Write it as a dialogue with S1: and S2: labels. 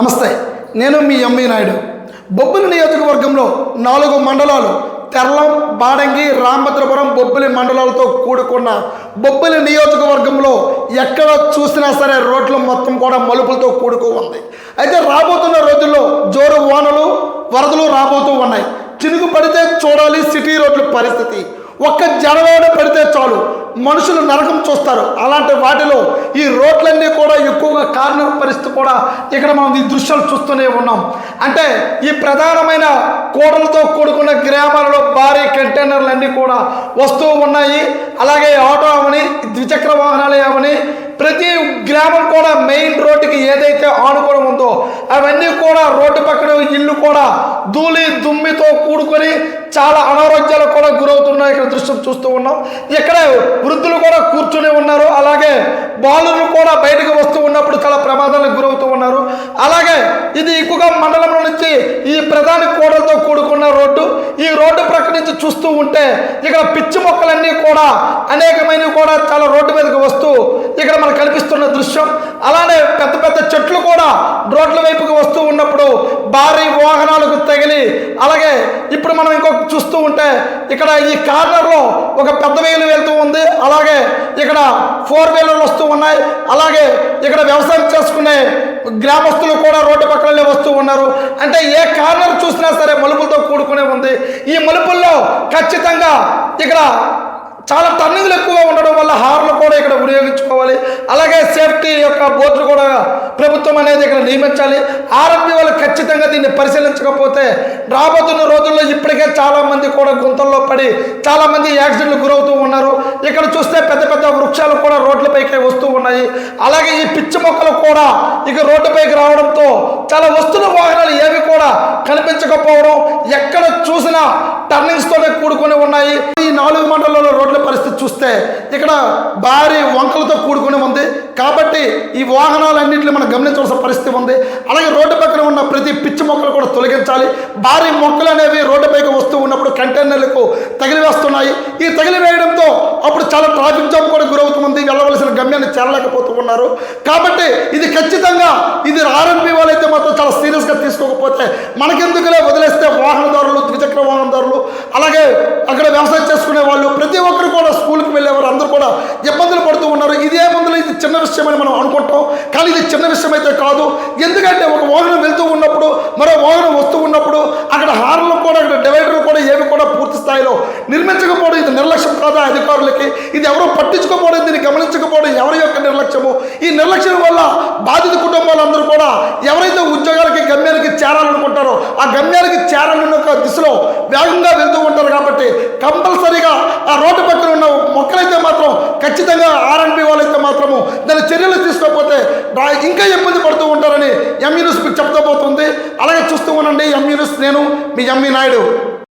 S1: నమస్తే నేను మీ ఎంవి నాయుడు. బొబ్బిలి నియోజకవర్గంలో నాలుగు మండలాలు తెర్లం బాడంగి రామభద్రపురం బొబ్బిలి మండలాలతో కూడుకున్న బొబ్బిలి నియోజకవర్గంలో ఎక్కడ చూసినా సరే రోడ్లు మొత్తం కూడా మలుపులతో కూడుకు ఉంది. అయితే రాబోతున్న రోజుల్లో జోరు వానలు వరదలు రాబోతూ ఉన్నాయి. చినుగు పడితే చూడాలి సిటీ రోడ్ల పరిస్థితి. ఒక్క జనవాడ పడితే చాలు. మనుషులు నరకం చూస్తారు. అలాంటి వాటిలో ఈ రోడ్లన్నీ కూడా ఎక్కువగా కార్నర్ పరిస్థితి కూడా ఇక్కడ మనం ఈ దృశ్యాలు చూస్తూనే ఉన్నాం. అంటే ఈ ప్రధానమైన కూడలతో కూడుకున్న గ్రామాలలో భారీ కంటైనర్లు అన్నీ కూడా వస్తూ ఉన్నాయి. అలాగే ఆటో అవని ద్విచక్ర వాహనాలు అవని ప్రతి గ్రామం కూడా మెయిన్ రోడ్డుకి ఏ కూడా రోడ్డు పక్కన ఇల్లు కూడా ధూళి దుమ్మితో కూడుకొని చాలా అనారోగ్యాలకు కూడా గురవుతున్నాయి ఇక్కడ దృశ్యం చూస్తూ ఉన్నాం. ఇక్కడ వృద్ధులు కూడా కూర్చుని ఉన్నారు. అలాగే బాలులు కూడా బయటకు వస్తూ ఉన్నప్పుడు చాలా ప్రమాదాలకు గురవుతూ ఉన్నారు. అలాగే ఇది ఎక్కువగా మండలంలో నుంచి ఈ ప్రధాన కూడలతో కూడుకున్న రోడ్డు. ఈ రోడ్డు ప్రక్క నుంచి చూస్తూ ఉంటే ఇక్కడ పిచ్చి మొక్కలన్నీ కూడా అనేకమైనవి కూడా చాలా రోడ్డు మీదకి వస్తూ ఇక్కడ మనకు కనిపిస్తున్న దృశ్యం. అలానే పెద్ద పెద్ద చెట్లు కూడా రోడ్ల వైపుకి వస్తూ ఉన్నప్పుడు భారీ వాహనాలకు తగిలి అలాగే ఇప్పుడు మనం ఇంకొక చూస్తూ ఉంటే ఇక్కడ ఈ కార్నర్లో ఒక పెద్ద వేలు వెళ్తూ ఉంది. అలాగే ఇక్కడ ఫోర్ వీలర్లు వస్తూ ఉన్నాయి. అలాగే ఇక్కడ వ్యవసాయం చేసుకునే గ్రామస్తులు కూడా రోడ్డు పక్కనే వస్తూ ఉన్నారు. అంటే ఏ కార్నర్ చూసినా సరే మలుపులతో కూడుకునే ఉంది. ఈ మలుపుల్లో ఖచ్చితంగా ఇక్కడ చాలా టర్నింగ్లు ఎక్కువగా ఉండడం వల్ల హార్లు కూడా ఇక్కడ వినియోగించుకోవాలి అలాగే సేఫ్టీ యొక్క బోర్డులు కూడా ప్రభుత్వం అనేది ఇక్కడ నియమించాలి. ఆర్ఎంపీ వాళ్ళు ఖచ్చితంగా దీన్ని పరిశీలించకపోతే రాబోతున్న రోజుల్లో ఇప్పటికే చాలా మంది కూడా గుంతల్లో పడి చాలా మంది యాక్సిడెంట్లు గురవుతూ ఉన్నారు. ఇక్కడ చూస్తే పెద్ద పెద్ద వృక్షాలు కూడా రోడ్లపైకి వస్తూ ఉన్నాయి. అలాగే ఈ పిచ్చి మొక్కలు కూడా ఇక రోడ్డుపైకి రావడంతో చాలా వస్తున్న వాహనాలు ఏవి కూడా కనిపించకపోవడం ఎక్కడ చూసినా టర్నింగ్స్తోనే కూడుకొని ఉన్నాయి. ఈ నాలుగు మండలాల్లో రోడ్ల పరిస్థితి చూస్తే ఇక్కడ భారీ వంకలతో కూడుకొని ఉంది. కాబట్టి ఈ వాహనాలన్నింటినీ మనం గమనించవలసిన పరిస్థితి ఉంది. అలాగే రోడ్డు పక్కన ఉన్న ప్రతి పిచ్చి మొక్కలు కూడా తొలగించాలి. భారీ మొక్కలు అనేవి రోడ్డుపైకి వస్తూ ఉన్నప్పుడు కంటైనర్లకు తగిలివేస్తున్నాయి. ఈ తగిలివేయడంతో అప్పుడు చాలా ట్రాఫిక్ జామ్ కూడా గురవుతుంది వెళ్ళవలసిన గమ్యాన్ని చేరలేకపోతూ ఉన్నారు. కాబట్టి ఇది ఖచ్చితంగా ఇది ఆర్ఎంపీ వాళ్ళైతే మాత్రం చాలా సీరియస్గా తీసుకోకపోతే మనకెందుకులే వదిలేస్తే వాహనదారులు ద్విచక్ర వాహనదారులు అలాగే అక్కడ వ్యవసాయం చేసుకునే వాళ్ళు ప్రతి ఒక్కరు కూడా స్కూల్కి వెళ్ళేవారు అందరూ కూడా ఇబ్బందులు పడుతూ ఉన్నారు. ఇదే ముందు ఇది చిన్న విషయం అని మనం అనుకుంటాం. కానీ ఇది చిన్న విషయం అయితే కాదు. ఎందుకంటే ఒక వాహనం వెళ్తూ ఉన్నప్పుడు మరో వాహనం వస్తూ ఉన్నప్పుడు అక్కడ హార్న్లు కూడా అక్కడ డివైడర్లు కూడా ఏవి కూడా పూర్తి స్థాయిలో నిర్మించకపోవడం ఇది నిర్లక్ష్యం కాదా అధికారులకి? ఇది ఎవరో పట్టించుకోకపోవడం దీన్ని గమనించకపోవడం ఎవరి యొక్క నిర్లక్ష్యము? ఈ నిర్లక్ష్యం వల్ల బాధిత కుటుంబాలందరూ కూడా ఎవరైతే ఉద్యోగాలకి గమ్యానికి చేరాలనుకుంటారో ఆ గమ్యానికి చేరాలన్న ఒక దిశలో వేగంగా వెళ్తూ ఉంటారు కాబట్టి కంపల్సరీగా ఆ రోడ్డు పక్కన ఉన్న మొక్కలైతే మాత్రం ఖచ్చితంగా ఆర్ఎన్బి వాళ్ళైతే మాత్రము దాని చర్యలు తీసుకోకపోతే ఇంకా ఇబ్బంది పడుతూ ఉంటారని ఎంఈ న్యూస్ మీకు చెప్తా పోతుంది అలాగే చూస్తూ ఉండండి ఎంఈ న్యూస్ నేను మీ ఎంఈ నాయుడు.